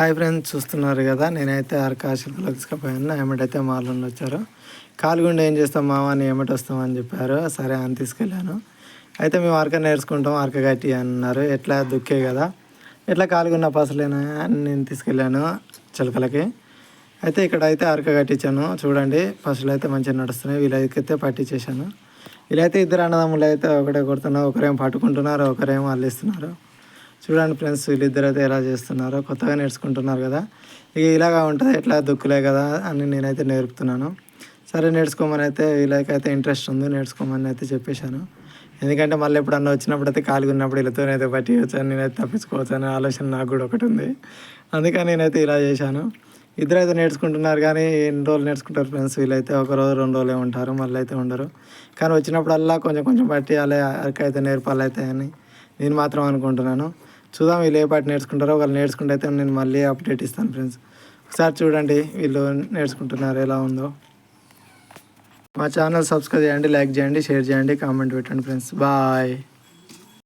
Hi friends చూస్తున్నారు కదా? నేనైతే అరకాశలకు తీసుకుపోయాను ఏమిటైతే మార్లంలో వచ్చారు. కాలుగుండ ఏం చేస్తాం మామ అని ఏమిటి వస్తాం అని చెప్పారు. సరే అని తీసుకెళ్ళాను. అయితే మేము అరక నేర్చుకుంటాం అరక గట్టి అన్నారు. ఎట్లా? దుక్కే కదా. ఎట్లా కాలుగున్న పసలేనా? అని నేను తీసుకెళ్ళాను చిలకలకి. అయితే ఇక్కడ అయితే అరక కట్టించాను. చూడండి పసులు అయితే మంచిగా నడుస్తున్నాయి. వీళ్ళైతే పట్టించేసాను వీళ్ళైతే ఇద్దరు అన్నదమ్ములు అయితే ఒకటే కొడుతున్నారు ఒకరేమో పట్టుకుంటున్నారు ఒకరేమో అల్లిస్తున్నారు. చూడండి ఫ్రెండ్స్ వీళ్ళిద్దరు అయితే ఎలా చేస్తున్నారో కొత్తగా నేర్చుకుంటున్నారు కదా. ఇక ఇలాగా ఉంటుంది? ఎట్లా దుక్కులే కదా అని నేనైతే నేర్పుతున్నాను. సరే నేర్చుకోమని అయితే వీళ్ళకైతే ఇంట్రెస్ట్ ఉంది. నేర్చుకోమని అయితే చెప్పేశాను. ఎందుకంటే మళ్ళీ ఎప్పుడన్నా వచ్చినప్పుడు అయితే ఖాళీగా ఉన్నప్పుడు వీళ్ళతోనైతే పట్టివచ్చు అని నేనైతే తప్పించుకోవచ్చు అనే ఆలోచన నాకు కూడా ఒకటి ఉంది. అందుకని నేనైతే ఇలా చేశాను. ఇద్దరు అయితే నేర్చుకుంటున్నారు కానీ ఎన్ని రోజులు నేర్చుకుంటారు ఫ్రెండ్స్? వీళ్ళైతే ఒక రోజు రెండు రోజులే ఉంటారు మళ్ళీ అయితే ఉండరు. కానీ వచ్చినప్పుడల్లా కొంచెం కొంచెం పట్టియాలి అరకైతే నేర్పాలి అవుతాయని అని నేను మాత్రం అనుకుంటున్నాను. చూద్దాం వీళ్ళు ఏ పాట నేర్చుకుంటారో ఒకవేళ నేర్చుకుంటే అయితే నేను మళ్ళీ అప్డేట్ ఇస్తాను ఫ్రెండ్స్ ఒకసారి చూడండి వీళ్ళు నేర్చుకుంటున్నారు ఎలా ఉందో. మా ఛానల్ సబ్స్క్రైబ్ చేయండి లైక్ చేయండి షేర్ చేయండి కామెంట్ పెట్టండి ఫ్రెండ్స్ బాయ్